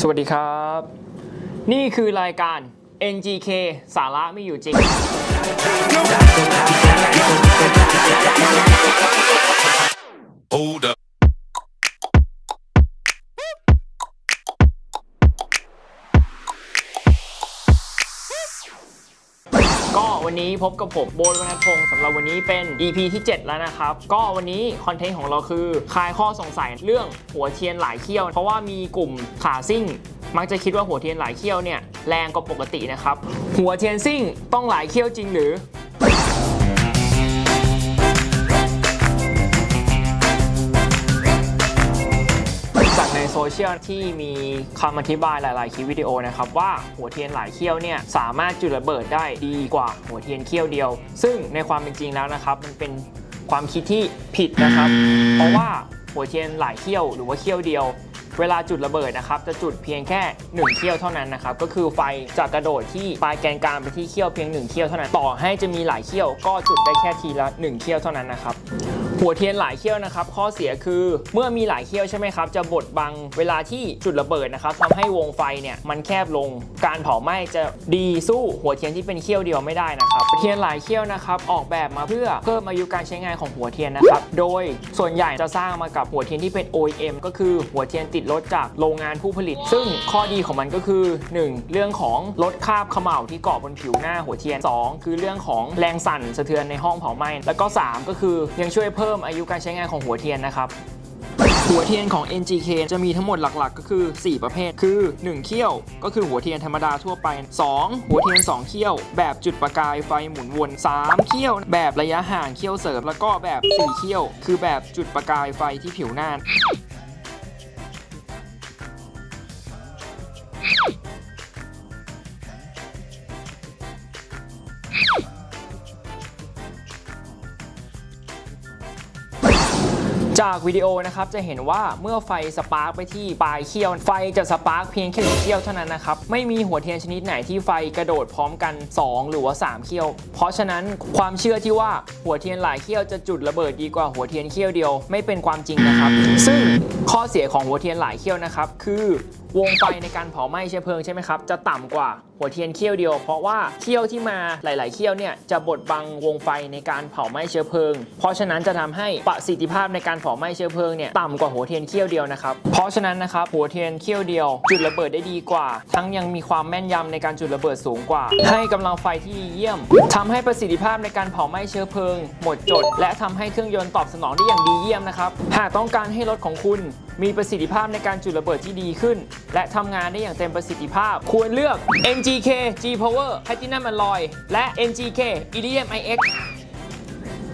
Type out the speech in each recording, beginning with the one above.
สวัสดีครับ นี่คือรายการ NGK สาระไม่อยู่จริง ก็วันนี้พบกับผมโบนวรรณพงศ์สำหรับวันนี้เป็น EP ที่ 7 แล้วนะครับ ก็วันนี้คอนเทนต์ของเราคือคลายข้อสงสัยเรื่องหัวเทียนหลายเขี้ยว เพราะว่ามีกลุ่มขาซิ่ง มักจะคิดว่าหัวเทียนหลายเขี้ยวเนี่ยแรงกว่าปกตินะครับ หัวเทียนซิ่งต้องหลายเขี้ยวจริงหรือ เชียลที่มีคำอธิบายหลาย ๆ คลิปวิดีโอนะครับว่าหัวเทียนหลายเขี้ยวเนี่ยสามารถจุดระเบิดได้ดีกว่าหัวเทียนเขี้ยวเดียว ซึ่งในความเป็นจริงแล้วนะครับ มันเป็นความคิดที่ผิดนะครับ เพราะว่าหัวเทียนหลายเขี้ยวหรือว่าเขี้ยวเดียวเวลาจุดระเบิดนะครับจะจุดเพียงแค่1เขี้ยวเท่านั้นนะครับก็คือไฟจะกระโดดที่ปลายแกนกลางไปที่เขี้ยวเพียง1เขี้ยวเท่านั้น ต่อให้จะมีหลายเขี้ยวก็จุดได้แค่ทีละ1เขี้ยวเท่านั้นนะครับ หัวเทียนหลายเขี้ยวนะครับ ข้อเสียคือเมื่อมีหลายเขี้ยวใช่ไหมครับ จะบดบังเวลาที่จุดระเบิดนะครับทำให้วงไฟเนี่ยมันแคบลง การเผาไหม้จะดีสู้หัวเทียนที่เป็นเขี้ยวเดียวไม่ได้นะครับ เทียนหลายเขี้ยวนะครับออกแบบมาเพื่อเพิ่มอายุการใช้งานของหัวเทียนนะครับ โดยส่วนใหญ่จะสร้างมากับหัวเทียนที่เป็น OEM ก็คือหัวเทียนติดรถจากโรงงานผู้ผลิต ซึ่งข้อดีของมันก็คือ 1. เรื่องของลดคราบเขม่าที่เกาะบนผิวหน้าหัวเทียน 2. คือเรื่องของแรงสั่นสะเทือนในห้องเผาไหม้แล้วก็ 3 ก็คือยังช่วยเพิ่มอายุการใช้งานของหัวเทียนนะครับหัวเทียนของ NGK จะมีทั้งหมดหลักๆ ก็คือ 4 ประเภท คือ 1 เขี้ยว ก็คือหัวเทียนธรรมดาทั่วไป 2 หัวเทียน 2 เขี้ยว แบบจุดประกายไฟหมุนวน 3 เขี้ยว แบบระยะห่างเขี้ยวเสริม แล้วก็แบบ 4 เขี้ยว คือแบบจุดประกายไฟที่ผิวหน้า จากวิดีโอนะครับจะเห็นว่าเมื่อไฟสปาร์กไปที่ปลายเขี้ยวไฟจะสปาร์กเพียงแค่หนึ่งเขี้ยวเท่านั้นนะครับไม่มีหัวเทียนชนิดไหนที่ไฟกระโดดพร้อมกัน 2 หรือว่า 3 เขี้ยว เพราะฉะนั้นความเชื่อที่ว่าหัวเทียนหลายเขี้ยวจะจุดระเบิดดีกว่าหัวเทียนเขี้ยวเดียว ไม่เป็นความจริงนะครับ ซึ่งข้อเสียของหัวเทียนหลายเขี้ยวนะครับคือวงไฟในการเผาไหม้เชื้อเพลิงใช่ไหมครับ จะต่ำกว่าหัวเทียนเขี้ยวเดียว เพราะว่าเขี้ยวที่มาหลาย ๆเขี้ยวเนี่ยจะบดบังวงไฟในการเผาไหม้เชื้อเพลิง เพราะฉะนั้นจะทำให้ประสิทธิภาพในการเผาไหม้เชื้อเพลิงเนี่ยต่ำกว่าหัวเทียนเขี้ยวเดียวนะครับ เพราะฉะนั้นนะครับหัวเทียนเขี้ยวเดียว จุดระเบิดได้ดีกว่า ทั้งยังมีความแม่นยำในการจุดระเบิดสูงกว่า ให้กำลังไฟที่ดีเยี่ยมทำให้ประสิทธิภาพในการเผาไหม้เชื้อเพลิง หมดจด และทำให้เครื่องยนต์ตอบสนองได้อย่างดีเยี่ยมนะครับหากต้องการให้รถของคุณ มีประสิทธิภาพในการจุดระเบิดที่ดีขึ้นและทำงานได้อย่างเต็มประสิทธิภาพ ควรเลือก NGK G Power Platinum Alloy และ NGK Iridium IX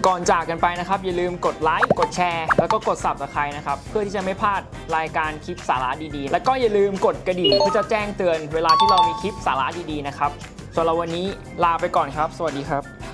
ก่อนจากกันไปนะครับ อย่าลืมกดไลค์กดแชร์ แล้วก็กด Subscribe นะครับ เพื่อที่จะไม่พลาดรายการคลิปสาระดีๆ แล้วก็อย่าลืมกดกระดิ่งเพื่อจะแจ้งเตือนเวลาที่เรามีคลิปสาระดีๆนะครับส่วนเราวันนี้ลาไปก่อนครับ สวัสดีครับ